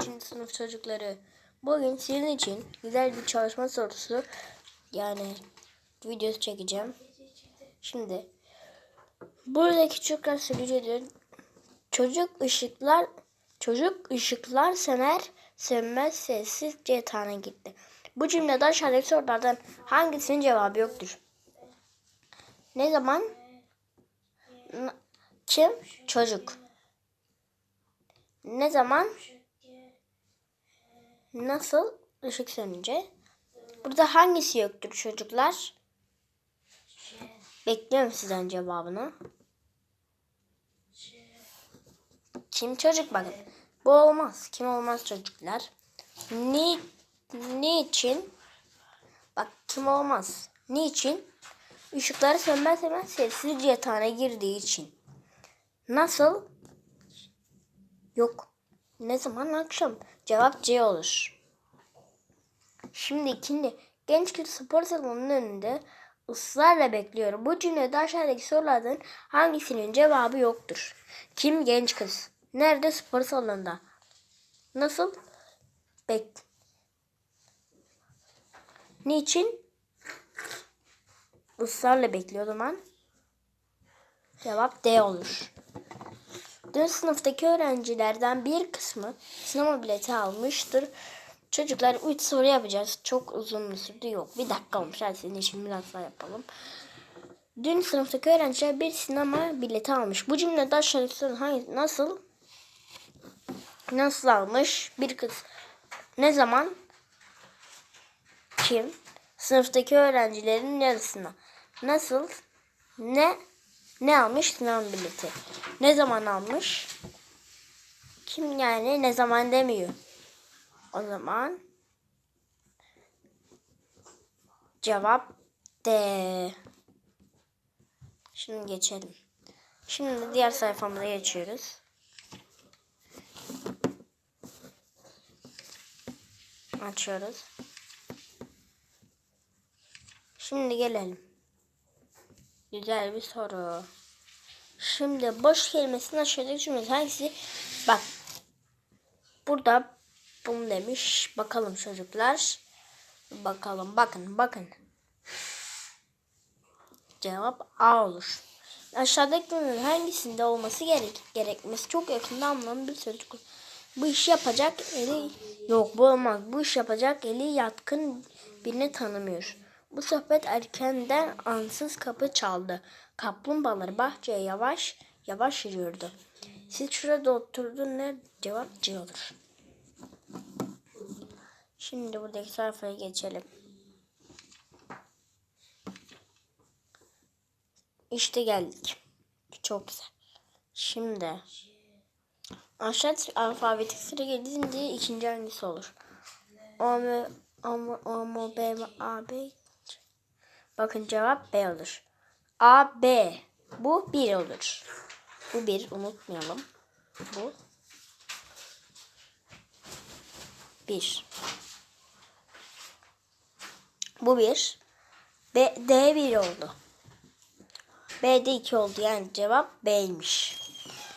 Üçüncü sınıf çocukları. Bugün sizin için güzel bir çalışma sorusu yani videosu çekeceğim. Şimdi buradaki çocuklar diyor. Çocuk ışıklar çocuk ışıklar söner sönmez sessizce yatağına gitti. Bu cümlede aşağıdaki sorulardan hangisinin cevabı yoktur? Ne zaman? Kim? Çocuk. Ne zaman? Nasıl? Işık sönünce. Burada hangisi yoktur çocuklar? Bekliyorum sizden cevabını. Kim çocuk bakın. Bu olmaz. Kim olmaz çocuklar. Ni niçin? Bak kim olmaz. Niçin? Işıkları sönmez hemen sessizce yatağına girdiği için. Nasıl? Yok. Ne zaman akşam? Cevap C olur. Şimdi ikinci. Genç kız spor salonunun önünde ısrarla bekliyor. Bu cümlede aşağıdaki sorulardan hangisinin cevabı yoktur? Kim genç kız? Nerede spor salonunda? Nasıl? Bek. Niçin? Israrla bekliyor o zaman. Cevap D olur. Dün sınıftaki öğrencilerden bir kısmı sinema bileti almıştır. Çocuklar 3 soru yapacağız. Çok uzun bir sürdü yok. Bir dakika olmuş. Hadi senin için biraz daha yapalım. Dün sınıftaki öğrenciler bir sinema bileti almış. Bu cümlede aşağıdaki sorun hangi, nasıl? Nasıl almış? Bir kız. Ne zaman? Kim? Sınıftaki öğrencilerin yarısına. Nasıl? Ne? Ne almış? Sinema bileti. Ne zaman almış? Kim yani? Ne zaman demiyor. O zaman cevap D. Şimdi geçelim. Şimdi diğer sayfamıza geçiyoruz. Açıyoruz. Şimdi gelelim. Güzel bir soru. Şimdi boş kelimesinin aşağıdaki cümlesi hangisi? Bak. Burada bunu demiş. Bakalım çocuklar. Bakalım. Bakın. Bakın. Cevap A olur. Aşağıdaki cümlenin hangisinde olması gerek gerekmesi çok yakında anlamlı bir sözcük. Bu işi yapacak eli yok bu olmaz. Bu iş yapacak eli yatkın birini tanımıyor. Bu sohbet erkenden ansız kapı çaldı. Kaplumbağalar bahçeye yavaş yavaş yürüyordu. Siz şurada oturdun ne cevap C olur. Şimdi buradaki sayfaya geçelim. İşte geldik. Çok güzel. Şimdi aşağı alfabetik sıra gelince ikinci hangisi olur? O mu, O mu, O mu, B A, B? Bakın cevap B olur. A, B. Bu bir olur. Bu bir unutmayalım. Bu bir. Bu bir. B, D bir oldu. B'de 2 oldu. Yani cevap B'ymiş.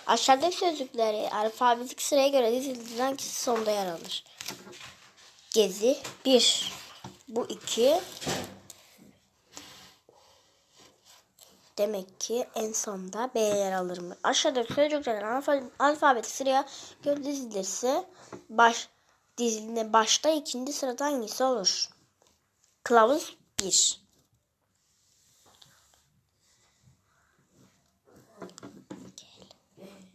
Aşağıdaki sözcükleri alfabetik sıraya göre dizildiğinden hangisi sonda yer alır? Gezi 1. Bu 2. Demek ki en sonda B yer alır mı? Aşağıdaki sözcüklerin alfa, alfabetik sıraya göre dizilirse baş dizilinde başta ikinci sırada hangisi olur? Kılavuz 1.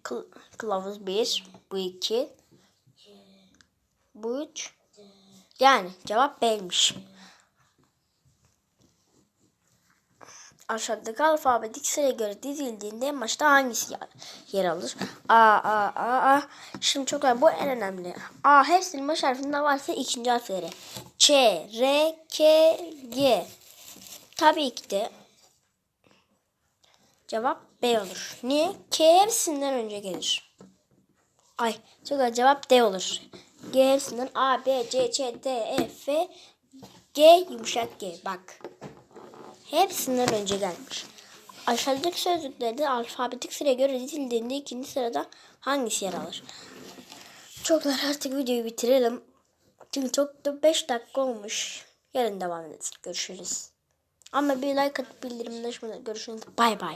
Kıl, kılavuz 1, bu 2, bu 3. Yani cevap B'ymiş. Aşağıdaki alfabetik sıraya göre dizildiğinde en başta hangisi yer, alır? A, A, A, A. Şimdi çok önemli. Bu en önemli. A hepsinin baş harfinde varsa ikinci harfleri. Ç, R, K, G. Tabii ki de cevap B olur. Niye? K hepsinden önce gelir. Ay çok. Cevap D olur. G hepsinden A, B, C, Ç, D, E, F, G yumuşak G. Bak. Hepsinden önce gelmiş. Aşağıdaki sözcüklerde alfabetik sıraya göre dizildiğinde ikinci sırada hangisi yer alır? Çocuklar artık videoyu bitirelim. Çünkü çok da 5 dakika olmuş. Yarın devam ederiz. Görüşürüz. Ama bir like atıp açmadan görüşürüz. Bay bay.